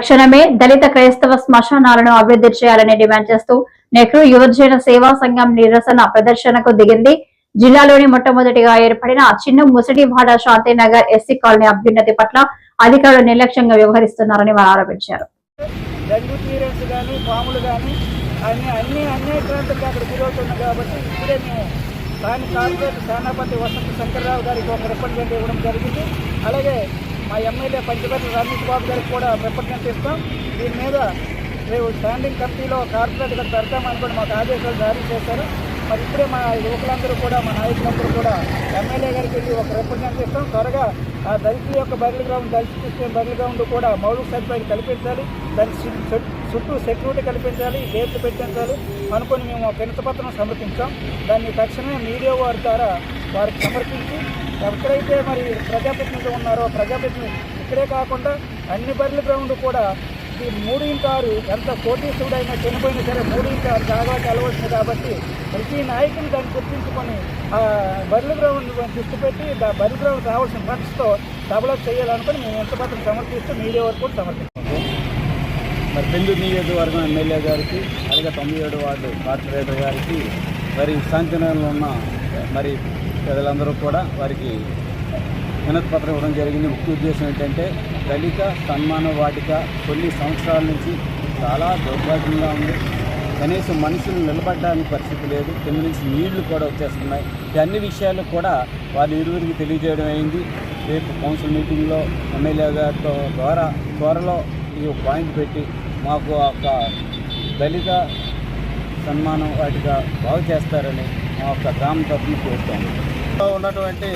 తక్షణమే దళిత క్రైస్తవ శ్మశానాలను అభివృద్ధి చేయాలని డిమాండ్ చేస్తూ నెహ్రూ యువజన సేవా సంఘం నిరసన ప్రదర్శనకు దిగింది. జిల్లాలోని మొట్టమొదటిగా ఏర్పడిన చిన్న ముసటివాడ శాంతినగర్ ఎస్సీ కాలనీ అభ్యున్నతి పట్ల అధికారులు నిర్లక్ష్యంగా వ్యవహరిస్తున్నారని వారు ఆరోపించారు. డెంగ్యూ దాని కార్పొరేట్ సేనాపతి వసంత శంకర్రావు గారికి ఒక రిప్రజెంట్ ఇవ్వడం జరిగింది. అలాగే మా ఎమ్మెల్యే పంచపల్లి రమేష్ బాబు గారికి కూడా రిప్రజెంట్ ఇస్తాం. దీని మీద రేపు స్టాండింగ్ కమిటీలో కార్పొరేట్గా పెడతామని కూడా మాకు ఆదేశాలు జారీ చేశారు. మరి ఇప్పుడే మా యువకులందరూ కూడా మా నాయకులందరూ కూడా ఎమ్మెల్యే గారికి వెళ్ళి ఒక రిప్రజెంట్ ఇస్తాం. త్వరగా ఆ దళితుల యొక్క బర్రెల గ్రౌండ్ దళిత క్రిస్టియన్ బర్రెల గ్రౌండ్ కూడా మౌలిక సదుపాయాలు కల్పించాలి. దాని చుట్టూ- చుట్టూ- సెక్యూరిటీ కల్పించాలి గేట్లు పెట్టించాలి అనుకొని మేము ఒక వినతిపత్రం సమర్పించాం. దాన్ని తక్షణమే మీడియా వారి ద్వారా వారికి సమర్పించి ఎక్కడైతే మరి ప్రజాప్రతినిధులు ఉన్నారో ప్రజాప్రతినిధులు ఇక్కడే కాకుండా అన్ని బరిల గ్రౌండ్ కూడా ఈ మూడు ఇంటూ ఎంత కోటీశ్వరుడైనా అయినా చనిపోయినా సరే మూడు ఇంటూ బాగా జాగాకి కాబట్టి ప్రతి నాయకులు దాన్ని గుర్తించుకొని ఆ బర్రెల గ్రౌండ్ దృష్టి పెట్టి దా గ్రౌండ్ రావాల్సిన ఫండ్స్తో డెవలప్ చేయాలనుకుని మేము ఎంత మాత్రం సమర్పిస్తూ మీడియా వరకు కూడా సమర్పిస్తాం మరి పెందు నియోజకవర్గం ఎమ్మెల్యే గారికి అలాగే తొంభై ఏడు వార్డు కార్పొరేటర్ గారికి మరి శాంతినగర్లో ఉన్న మరి ప్రజలందరూ కూడా వారికి వినతిపత్రం ఇవ్వడం జరిగింది. ముఖ్య ఉద్దేశం ఏంటంటే దళిత సన్మాన వాటిక కొన్ని సంవత్సరాల నుంచి చాలా దౌర్భాగ్యంగా ఉంది. కనీసం మనుషులు నిలబడడానికి పరిస్థితి లేదు. కింద నుంచి నీళ్ళు కూడా వచ్చేస్తున్నాయి. అన్ని విషయాలు కూడా వారి ఇరువురికి తెలియజేయడం అయింది. రేపు కౌన్సిల్ మీటింగ్లో ఎమ్మెల్యే గారితో ద్వారా త్వరలో ఈ పాయింట్ పెట్టి మాకు ఒక దళిత సన్మానం వాటిగా బాగు చేస్తారని మా యొక్క గ్రామ తరఫున కోరుతాము ఉన్నటువంటి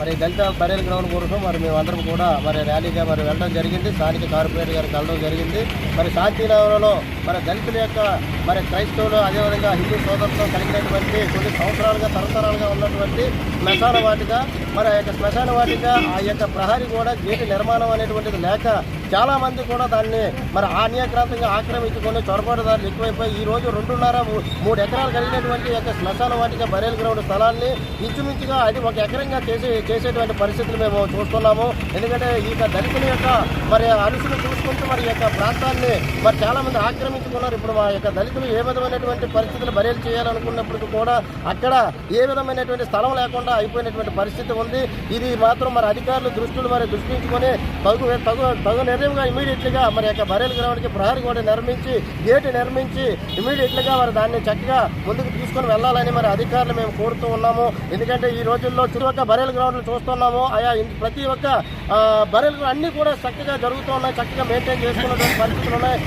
మరి దళిత బరేల్ గ్రౌండ్ కోసం మరి మేమందరం కూడా మరి ర్యాలీగా మరి వెళ్ళడం జరిగింది. స్థానిక కార్పొరేటర్ గారికి వెళ్ళడం జరిగింది. మరి శాంతినగరంలో మరి దళితుల యొక్క మరి క్రైస్తవులు అదేవిధంగా హిందూ సోదరులతో కలిగినటువంటి కొన్ని సంవత్సరాలుగా తరతరాలుగా ఉన్నటువంటి మెసాల వాటిగా మరి ఆ యొక్క శ్మశాన వాటిక ఆ యొక్క ప్రహరీ కూడా గేటు నిర్మాణం అనేటువంటిది లేక చాలా మంది కూడా దాన్ని మరి ఆన్యాక్రాంతంగా ఆక్రమించుకొని చొరబాటుదారులు ఎక్కువైపోయి ఈ రోజు రెండున్నర మూడు ఎకరాలు కలిగినటువంటి యొక్క శ్మశాన వాటిక బరేల్ గ్రౌండ్ స్థలాన్ని ఇంచుమించుగా అది ఒక ఎకరంగా చేసే చేసేటువంటి పరిస్థితులు మేము చూస్తున్నాము. ఎందుకంటే ఈ యొక్క దళితుల యొక్క మరి అరుసులు చూసుకుంటూ మరి యొక్క ప్రాంతాన్ని మరి చాలా మంది ఆక్రమించుకున్నారు. ఇప్పుడు మా యొక్క దళితులు ఏ విధమైనటువంటి పరిస్థితులు బరేలు చేయాలనుకున్నప్పటికీ కూడా అక్కడ ఏ విధమైనటువంటి స్థలం లేకుండా అయిపోయినటువంటి పరిస్థితి ఉంది. ఇది మాత్రం మరి అధికారులు దృష్టిలో మరి దృష్టించుకొని తగు తగు తగు నిర్ణయంగా ఇమీడియట్లుగా మరి యొక్క బరేలు గ్రౌండ్కి ప్రహరీ కూడా నిర్మించి గేట్ నిర్మించి ఇమీడియట్లుగా మరి దాన్ని చక్కగా ముందుకు తీసుకొని వెళ్ళాలని మరి అధికారులు మేము కోరుతూ ఉన్నాము. ఎందుకంటే ఈ రోజుల్లో చుట్టూ ఒక్క బరేల్ గ్రౌండ్లు చూస్తున్నాము. ఆయా ప్రతి ఒక్క బరేలు అన్నీ అన్ని కూడా చక్కగా జరుగుతూ ఉన్నాయి. చక్కగా మెయింటైన్ చేసుకున్నటువంటి పరిస్థితులు ఉన్నాయి.